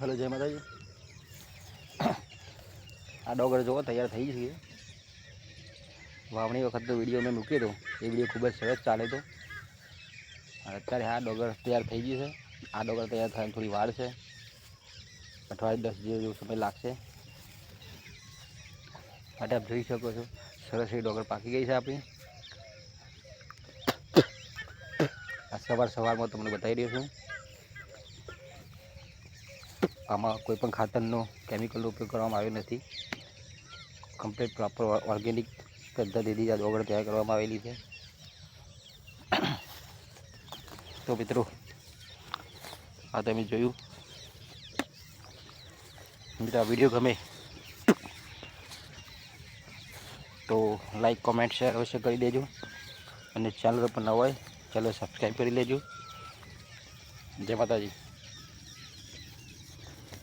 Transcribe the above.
Hello જય માતાજી. આ ડોગર જોવો તૈયાર થઈ છે. વાવણી વખતનો વીડિયો મેં મૂક્યો હતો. એ વીડિયો ખૂબ જ સરસ ચાલે તો. અત્યારે આ ડોગર તૈયાર થઈ ગયું છે. આ ડોગર તૈયાર થવાની થોડી વાર છે. અઠવાડિયે દસ જેવો સમય લાગશે. માટે આપ જોઈ શકો છો, સરસ એવી ડોગર પાકી ગઈ છે આપણી. આ સવાર સવારમાં તમને બતાવી રહ્યો છું. આમાં કોઈ પણ ખાતરનો કેમિકલનો ઉપયોગ કરવામાં આવ્યો નથી. કમ્પ્લીટ પ્રોપર ઓર્ગેનિક પદ્ધતિથી આ ડોગર તૈયાર કરવામાં આવેલી છે. તો મિત્રો, આ તમે જોયું. મિત્રો, આ વીડિયો ગમે તો લાઈક કોમેન્ટ શેર અવશ્ય કરી દેજો. અને ચેનલ પર ન હોય ચેનલ સબસ્ક્રાઈબ કરી લેજો. જય માતાજી.